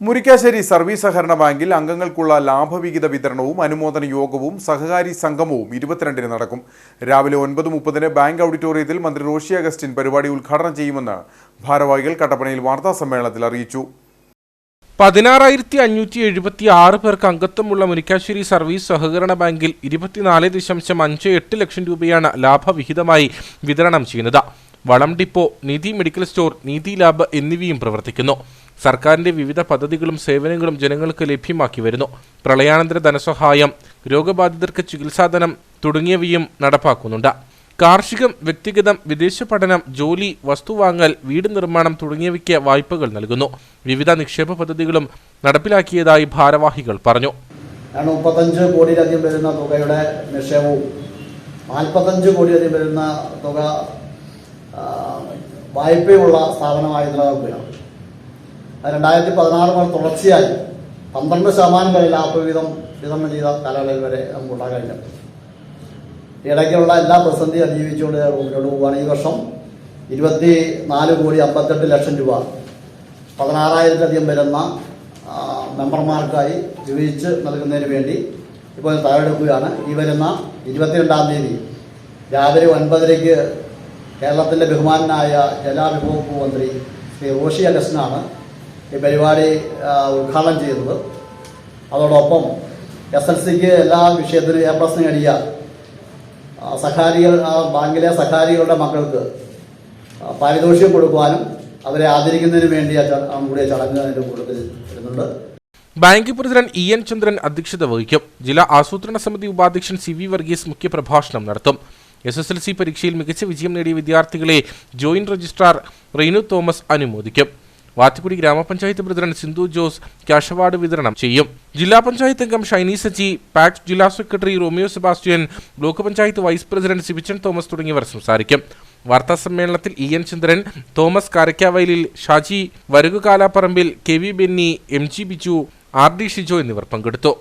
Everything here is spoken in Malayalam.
മുരിക്കാശ്ശേരി സർവീസ് സഹകരണ ബാങ്കിൽ അംഗങ്ങൾക്കുള്ള ലാഭവിഹിത വിതരണവും അനുമോദന യോഗവും സഹകാരി സംഗമവും ഇരുപത്തിരണ്ടിന് നടക്കും. രാവിലെ ഒൻപത് മുപ്പതിന് ബാങ്ക് ഓഡിറ്റോറിയത്തിൽ മന്ത്രി റോഷി അഗസ്റ്റിൻ പരിപാടി ഉദ്ഘാടനം ചെയ്യുമെന്ന് ഭാരവാഹികൾ കട്ടപ്പനയിൽ വാർത്താ സമ്മേളനത്തിൽ അറിയിച്ചു. പതിനാറായിരത്തി അഞ്ഞൂറ്റി എഴുപത്തി ആറ് പേർക്ക് അംഗത്വമുള്ള മുരിക്കാശ്ശേരി സർവീസ് സഹകരണ ബാങ്കിൽ ഇരുപത്തിനാല് ദശാംശം അഞ്ച് എട്ട് ലക്ഷം രൂപയാണ് ലാഭവിഹിതമായി വിതരണം ചെയ്യുന്നത്. വളം ഡിപ്പോ നീതി മെഡിക്കൽ സ്റ്റോർ നീതി ലാബ് എന്നിവയും പ്രവർത്തിക്കുന്നു. സർക്കാരിന്റെ വിവിധ പദ്ധതികളും സേവനങ്ങളും ജനങ്ങൾക്ക് ലഭ്യമാക്കി വരുന്നു. പ്രളയാനന്തര ധനസഹായം രോഗബാധിതർക്ക് ചികിത്സാധനം തുടങ്ങിയവയും നടപ്പാക്കുന്നുണ്ട്. കാർഷികം വ്യക്തിഗതം വിദേശ പഠനം ജോലി വസ്തുവാങ്ങൽ വീട് നിർമ്മാണം തുടങ്ങിയവയ്ക്ക് വായ്പകൾ നൽകുന്നു. വിവിധ നിക്ഷേപ പദ്ധതികളും നടപ്പിലാക്കിയതായി ഭാരവാഹികൾ പറഞ്ഞു. മുപ്പത്തഞ്ച് കോടിയിലധികം വരുന്ന തുകയുടെ നിക്ഷേപവും നാൽപ്പത്തഞ്ച് കോടിയിലധികം വരുന്ന തുക വായ്പയുള്ള സ്ഥാപനമായി നിലനിൽക്കുകയാണ് രണ്ടായിരത്തി പതിനാറ് മുതൽ തുടർച്ചയായി പന്ത്രണ്ട് ശതമാനം വരെ ലാഭവിഹിതം വിതരണം ചെയ്ത കാലയളവിൽ വരെ നമുക്ക് ഉണ്ടാകാൻ കഴിഞ്ഞു. ഇടയ്ക്കുള്ള എല്ലാ പ്രതിസന്ധി അതിജീവിച്ചുകൊണ്ട് മുന്നോട്ട് പോവുകയാണ്. ഈ വർഷം ഇരുപത്തി നാല് കോടി അമ്പത്തെട്ട് ലക്ഷം രൂപ പതിനാറായിരത്തിലധികം വരുന്ന മെമ്പർമാർക്കായി വിഭജിച്ച് നൽകുന്നതിന് വേണ്ടി ഇപ്പോൾ തയ്യാറെടുക്കുകയാണ്. ഈ വരുന്ന ഇരുപത്തിരണ്ടാം തീയതി രാവിലെ ഒൻപതരയ്ക്ക് കേരളത്തിന്റെ ബഹുമാനായ ജലവിഭവ മന്ത്രി ശ്രീ റോഷി അഗസ്റ്റിനാണ് ഈ പരിപാടി ഉദ്ഘാടനം ചെയ്യുന്നത്. അതോടൊപ്പം എസ് എൽ സിക്ക് എല്ലാ വിഷയത്തിലും എ പ്ലസ് നേടിയ സഹാരികൾ ബാങ്കിലെ സഹാരികളുടെ മക്കൾക്ക് പാരിതോഷികം കൊടുക്കുവാനും അവരെ ആദരിക്കുന്നതിന് വേണ്ടി കൂടിയ ചടങ്ങ് അതിന്റെ കൂട്ടത്തിൽ വരുന്നുണ്ട്. Bank president E N Chandran അധ്യക്ഷത വഹിക്കും. ജില്ലാ ആസൂത്രണ സമിതി ഉപാധ്യക്ഷൻ സി വി വർഗീസ് മുഖ്യപ്രഭാഷണം നടത്തും. എസ് എസ് എൽ സി പരീക്ഷയിൽ മികച്ച വിജയം നേടിയ വിദ്യാർത്ഥികളെ ജോയിന്റ് രജിസ്ട്രാർ റെയ്നു തോമസ് അനുമോദിക്കും. വാത്തിക്കുടി ഗ്രാമപഞ്ചായത്ത് president Sindhu Jose cash award വിതരണം ചെയ്യും. ജില്ലാ പഞ്ചായത്ത് അംഗം ഷൈനി സജി പാക്സ് ജില്ലാ secretary Romeo Sebastian block panchayat vice president Sibichan Thomas തുടങ്ങിയവർ സംസാരിക്കും. വാർത്താ സമ്മേളനത്തിൽ ഇ എൻ ചന്ദ്രൻ തോമസ് കാരക്കാവയലിൽ Shaji വരകുകാലാപ്പറമ്പിൽ K V Benny M G Biju R D Shijo എന്നിവർ പങ്കെടുത്തു.